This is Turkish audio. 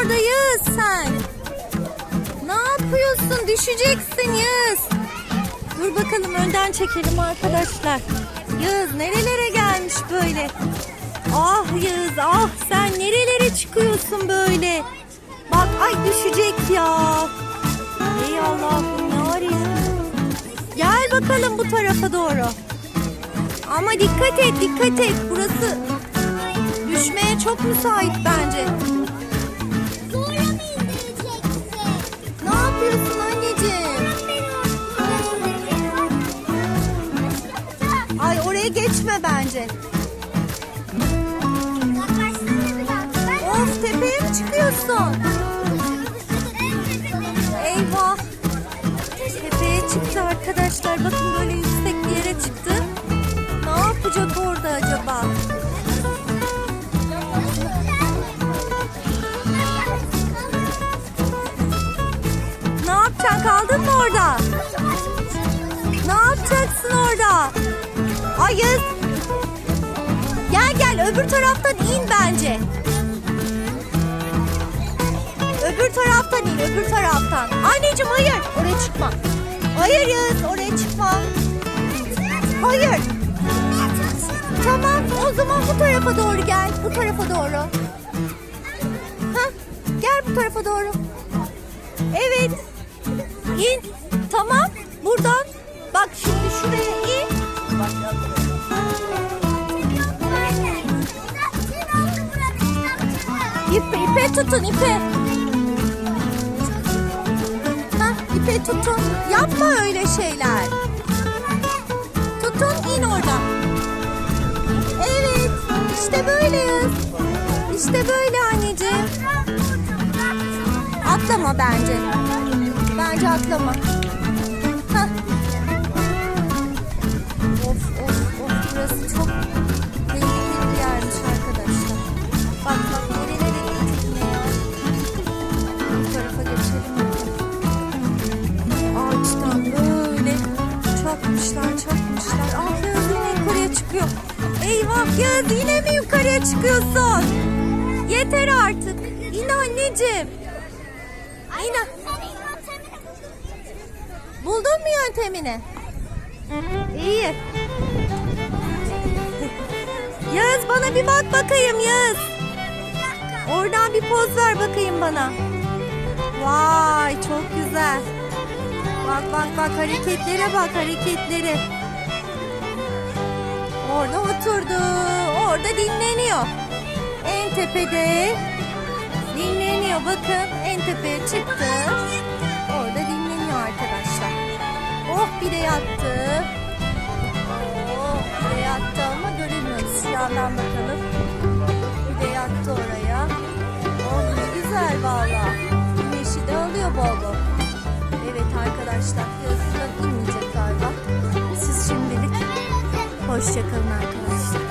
orada Yağız sen? Ne yapıyorsun? Düşeceksin Yağız. Dur bakalım önden çekelim arkadaşlar. Yağız nerelere gelmiş böyle? Ah Yağız ah sen nerelere çıkıyorsun böyle? Bak ay düşecek ya. Ey Allah'ım yarabbim. Gel bakalım bu tarafa doğru. Ama dikkat et dikkat et. Burası düşmeye çok müsait bence. Geçme bence. Of tepeye mi çıkıyorsun? Eyvah. Tepeye çıktı arkadaşlar. Bakın böyle yüksek bir yere çıktı. Ne yapacak orada acaba? Ne yapacaksın? Kaldın mı orada? Ne yapacaksın orada? Öbür taraftan in bence. Öbür taraftan in öbür taraftan. Anneciğim hayır oraya çıkma. Hayır oraya çıkma. Hayır. Tamam o zaman bu tarafa doğru gel. Bu tarafa doğru. Hah, gel bu tarafa doğru. Evet. İn. Tamam. Buradan. Bak şimdi İpe, tutun ipe. Hah, ipe tutun. Yapma öyle şeyler. Tutun in oradan. Evet. İşte böyleyiz. İşte böyle anneciğim. Atlama bence. Bence atlama. Hah. Of of Eyvah Yağız yine mi yukarıya çıkıyorsun? Yeter artık. İn anneciğim. İn. Buldun mu yöntemini? İyi. Yağız bana bir bak bakayım Yağız. Oradan bir poz ver bakayım bana. Vay çok güzel. Bak bak bak hareketlere bak hareketleri. Oturdu. Orada dinleniyor. En tepede dinleniyor. Bakın en tepeye çıktı. Orada dinleniyor arkadaşlar. Oh bir de yattı. Oh bir de yattı ama göremiyoruz. Silahdan bakalım. Bir de yattı oraya. Oh ne güzel valla. Güneşi de alıyor bol bol. Evet arkadaşlar yazıdan inmeyecek Hoşçakalın arkadaşlar.